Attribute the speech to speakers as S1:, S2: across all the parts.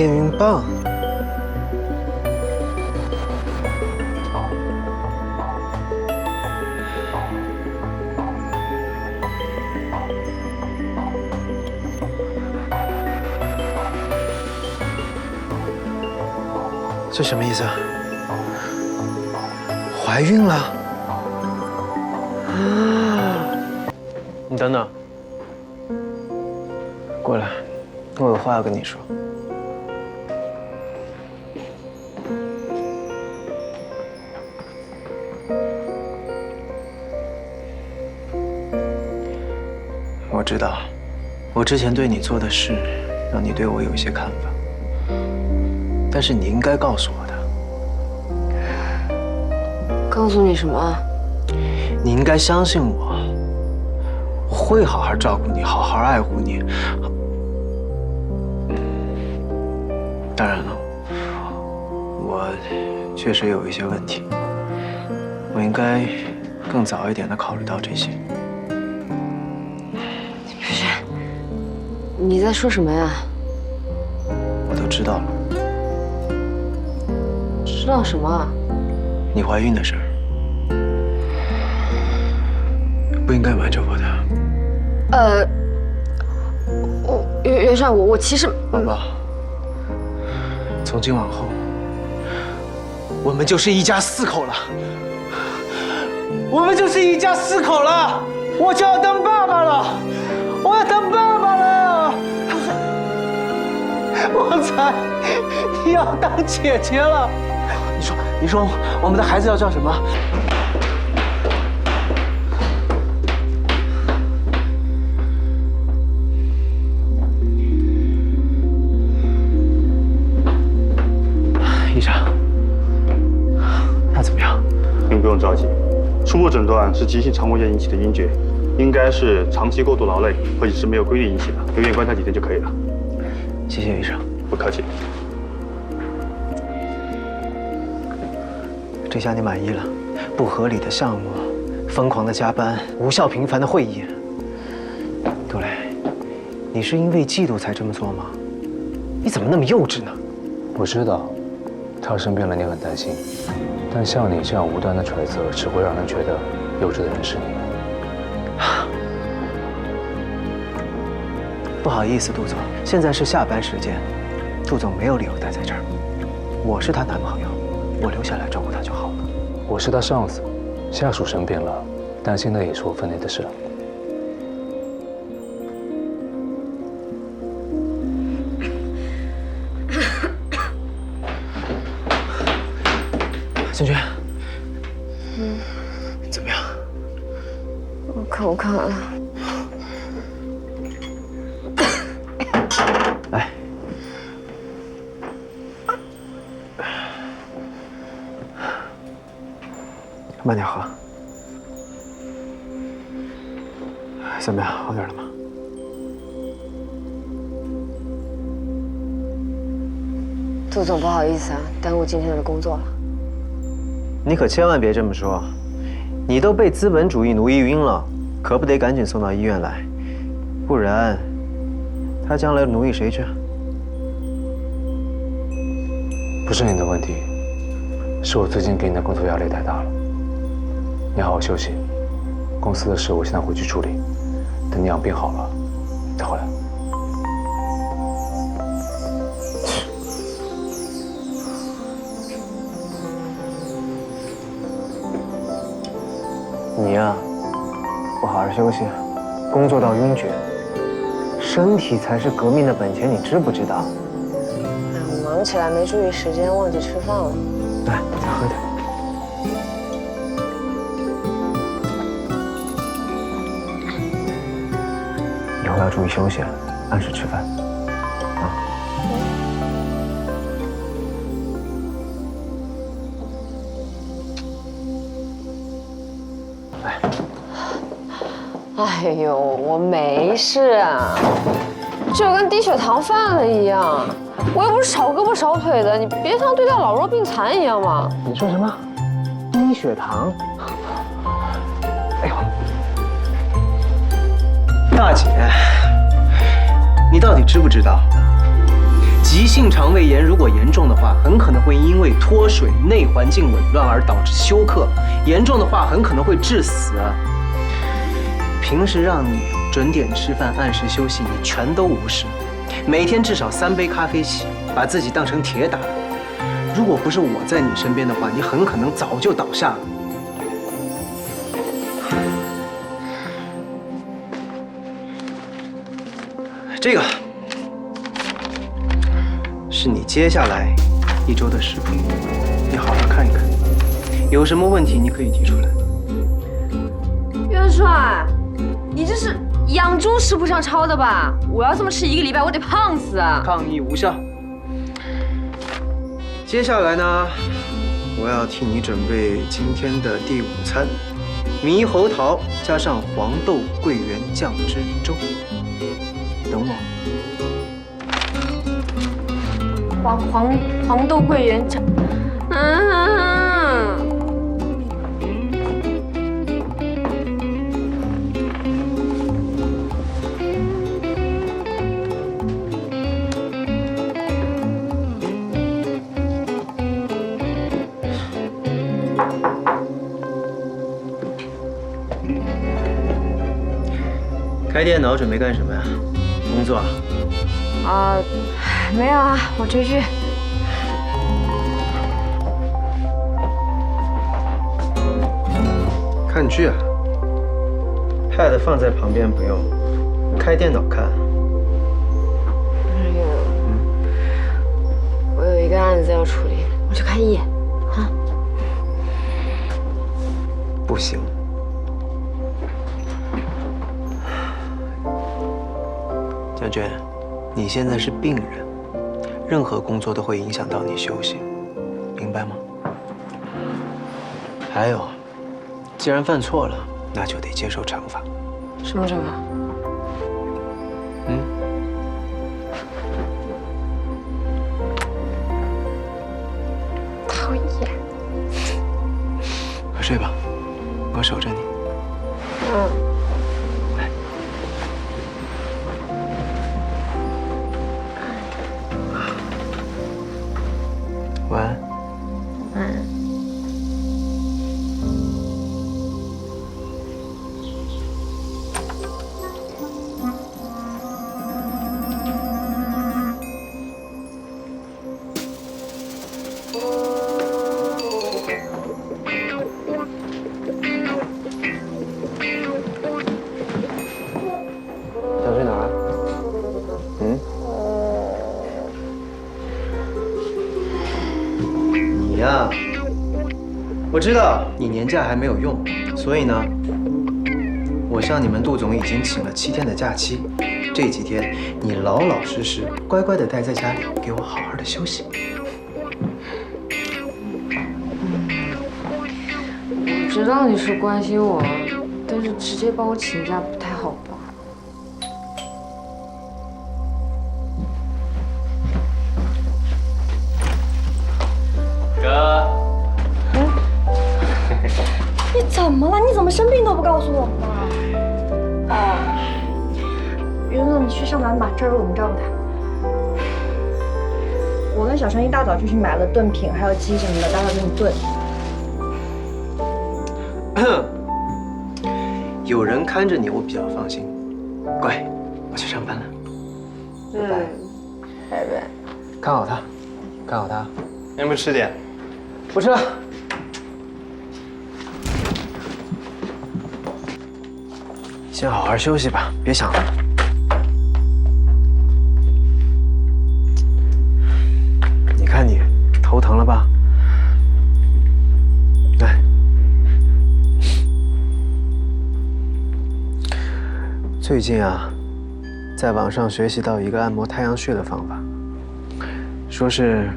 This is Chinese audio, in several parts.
S1: 验孕棒。这什么意思啊？怀孕了？啊你等等，过来，我有话要跟你说。知道，我之前对你做的事，让你对我有一些看法。但是你应该告诉我的，
S2: 告诉你什么？
S1: 你应该相信我，我会好好照顾你，好好爱护你。当然了，我确实有一些问题，我应该更早一点的考虑到这些。
S2: 你在说什么呀？
S1: 我都知道了，
S2: 知道什么？
S1: 你怀孕的事儿，不应该瞒着我的。
S2: 呃，我袁袁帅，我我其实
S1: 宝宝，从今往后，我们就是一家四口了。我们就是一家四口了，我就要当爸爸了，我要当爸旺财，你要当姐姐了。你说，你说我们的孩子要叫什么？医生，他怎么样？
S3: 您不用着急，初步诊断是急性肠胃炎引起的晕厥，应该是长期过度劳累或者是没有规律引起的，留院观察几天就可以了。
S1: 谢谢医生。
S3: 不客气。
S1: 这下你满意了？不合理的项目，疯狂的加班，无效频繁的会议。杜蕾，你是因为嫉妒才这么做吗？你怎么那么幼稚呢？
S4: 我知道，他生病了，你很担心。但像你这样无端的揣测，只会让人觉得幼稚的人是你。
S1: 不好意思，杜总，现在是下班时间，杜总没有理由待在这儿。我是她男朋友，我留下来照顾她就好了。
S4: 我是她上司，下属生病了，担心的也是我分内的事。
S1: 萱萱，慢点喝。怎么样，好点了吗？
S2: 杜总不好意思啊，耽误今天的工作了。
S1: 你可千万别这么说，你都被资本主义奴役晕了，可不得赶紧送到医院来，不然他将来奴役谁去？
S4: 不是你的问题，是我最近给你的工作压力太大了。你好好休息，公司的事我现在回去处理，等你养病好了再回来。
S1: 你呀、不好好休息，工作到晕厥，身体才是革命的本钱，你知不知道？
S2: 哎，我忙起来没注意时间，忘记吃饭了。
S1: 以后要注意休息，按时吃饭。啊。
S2: 哎呦，我没事啊，就跟低血糖犯了一样。我又不是少胳膊少腿的，你别像对待老弱病残一样嘛。
S1: 你说什么？低血糖？哎呦，大姐，你到底知不知道，急性肠胃炎如果严重的话，很可能会因为脱水、内环境紊乱而导致休克，严重的话很可能会致死。平时让你准点吃饭、按时休息，你全都无视，每天至少三杯咖啡起，把自己当成铁打。如果不是我在你身边的话，你很可能早就倒下了。这个是你接下来一周的食谱，你好好看一看，有什么问题你可以提出来。
S2: 元帅，你这是养猪食谱上抄的吧？我要这么吃一个礼拜，我得胖死啊！
S1: 抗议无效。接下来呢，我要替你准备今天的第五餐：猕猴桃加上黄豆桂圆酱汁粥。等我。
S2: 黄黄黄豆桂圆茶，嗯，
S1: 开电脑准备干什么呀？工作啊？
S2: 啊，没有啊，我追剧。
S1: 看剧啊？Pad 放在旁边不用，开电脑看。
S2: 我有一个案子要处理，我去看一眼。
S1: 啊不行。将军，你现在是病人，任何工作都会影响到你休息，明白吗？还有，既然犯错了，那就得接受惩罚。
S2: 什么惩罚？
S1: 你呀，我知道你年假还没有用，所以呢，我向你们杜总已经请了七天的假期，这几天你老老实实、乖乖的待在家里，给我好好的休息。
S2: 我知道你是关心我，但是直接帮我请假不太
S5: 怎么了？你怎么生病都不告诉我们呢？哦，云总，你去上班吧，这儿有我们照顾他。我跟小陈一大早就去买了炖品，还有鸡什么的，待会儿给你炖。
S1: 有人看着你，我比较放心。乖，我去上班了，拜拜。
S2: 拜拜。
S1: 看好他，看好他。
S3: 要不吃点？
S1: 不吃了。先好好休息吧，别想了。你看你头疼了吧？来，最近啊，在网上学习到一个按摩太阳穴的方法，说是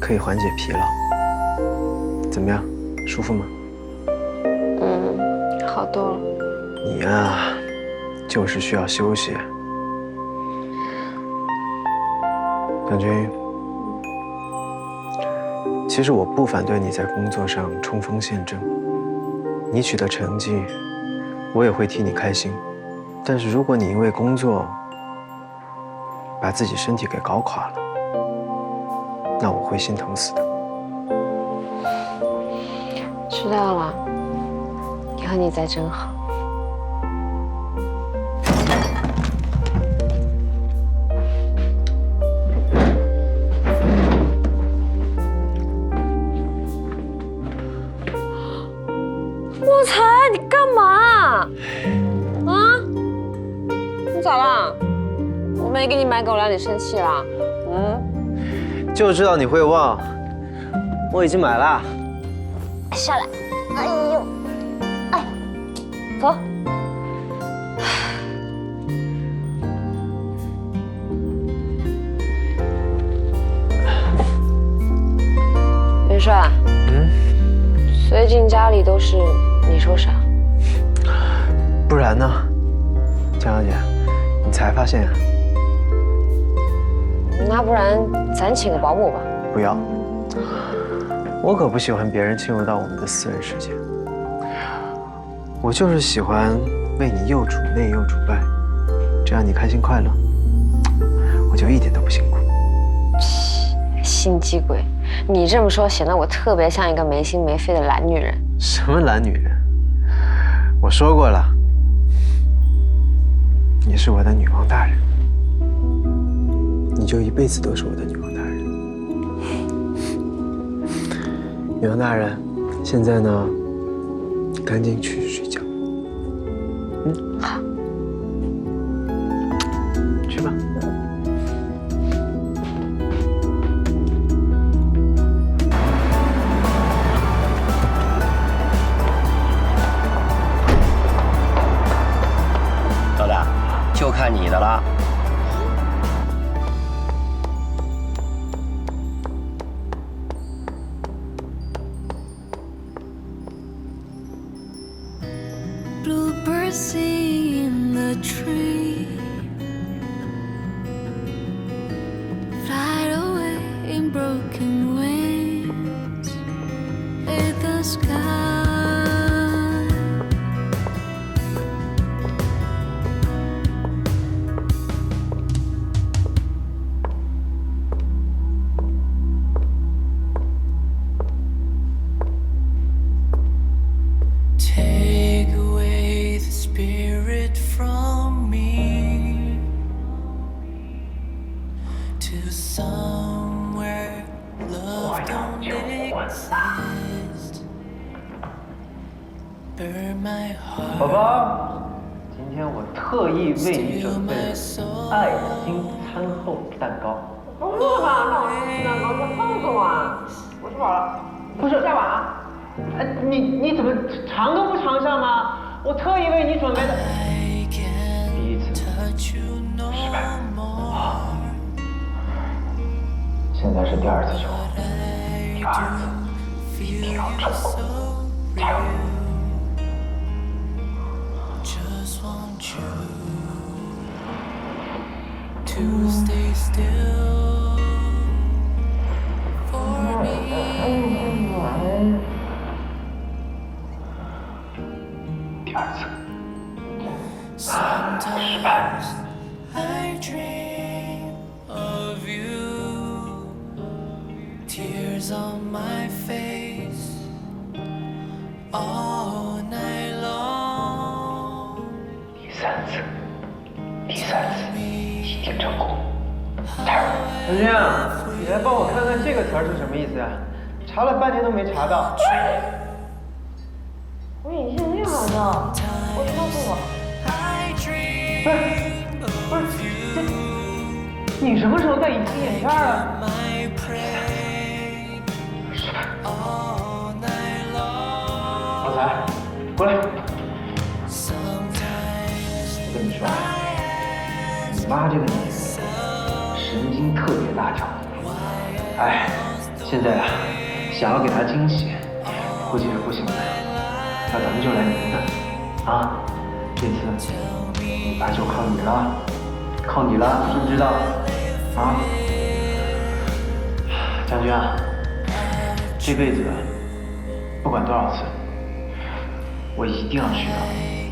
S1: 可以缓解疲劳。怎么样，舒服吗？
S2: 嗯，好多了。
S1: 你呀、就是需要休息。将军，其实我不反对你在工作上冲锋陷阵，你取得成绩，我也会替你开心。但是如果你因为工作把自己身体给搞垮了，
S6: 那我会心疼死的。
S2: 知道了，以后你再真好。没给你买狗粮，你生气了？嗯？
S6: 就知道你会忘，我已经买了。
S2: 下来。哎呦，哎，走。元帅，
S6: 嗯，
S2: 最近家里都是你收拾啊？
S6: 不然呢？江小姐，你才发现啊？
S2: 那不然咱请个保姆吧？
S6: 不要，我可不喜欢别人侵入到我们的私人世界。我就是喜欢为你又主内又主外，这样你开心快乐，我就一点都不辛苦。
S2: 心机鬼，你这么说显得我特别像一个没心没肺的懒女人。
S6: 什么懒女人？我说过了，你是我的女王大人，你就一辈子都是我的女王大人。女王大人，现在呢，赶紧去睡觉。嗯，
S2: 好。
S7: Sky. Take away the spirit from me to somewhere love don't exist.
S1: 宝宝，今天我特意为你准备了爱心餐后蛋糕。
S2: 不饿吧？那我吃蛋糕就放松啊！我吃饱了，不是下碗啊。
S1: 哎，你你怎么尝都不尝一下吗？我特意为你准备的。第一次
S7: you no more.
S1: 现在是第二次求婚，第二次一定要成功，加油！
S7: June. To stay still.
S1: 加油！陈军啊，你来帮我看看这个词儿是什么意思呀？查了半天都没查到。
S2: 我眼线挺好的，我去告诉我。
S7: I dream of you,
S1: 你什么时候戴隐形眼镜了
S7: ？my prey all night long.
S1: 老财，过来我跟你说，你妈这个女人神经特别大条。哎，现在啊，想要给她惊喜，估计是不行的。那咱们就来明的，啊，这次你爸就靠你了，靠你了，知不知道？啊，将军啊，这辈子不管多少次，我一定要娶到你。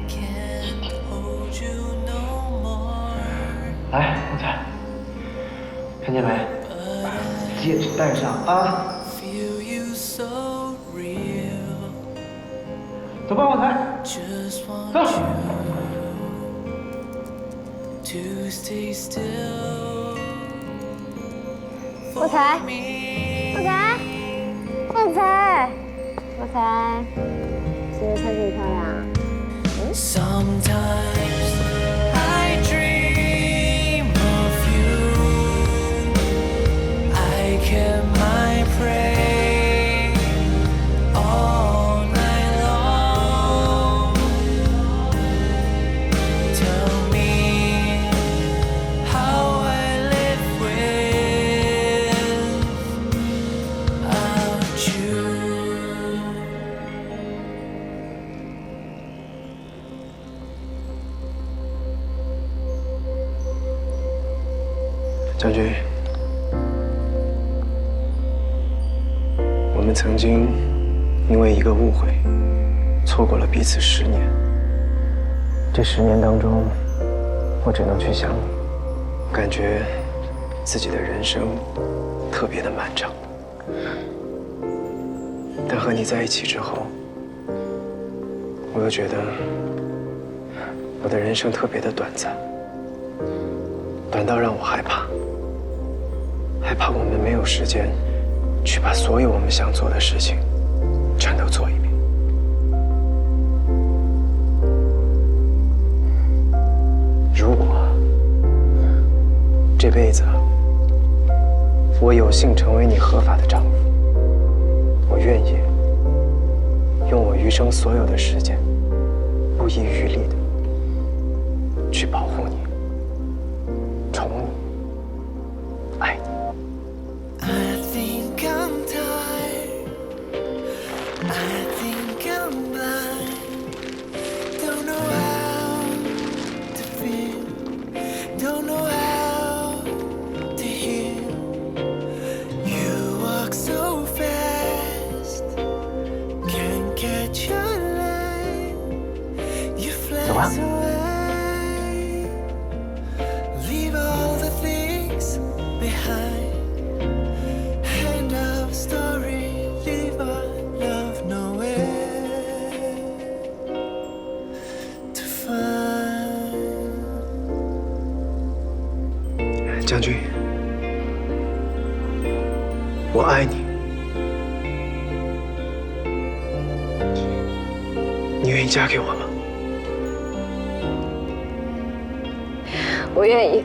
S1: 来，旺财，看见没？
S8: 戒指戴上啊
S7: ！Feel you so real.
S8: 走吧，旺财。
S7: Just want
S8: 走。
S7: to stay still.
S2: 旺财，旺财，旺财，旺财，今天穿这么漂亮。
S7: Sometimes
S1: 曾经因为一个误会，错过了彼此十年。这十年当中，我只能去想你，感觉自己的人生特别的漫长。但和你在一起之后，我又觉得我的人生特别的短暂，短到让我害怕。害怕我们没有时间去把所有我们想做的事情全都做一遍。如果这辈子我有幸成为你合法的丈夫，我愿意用我余生所有的时间，不遗余力的将军，我爱你，你愿意嫁给我吗？
S2: 我愿意。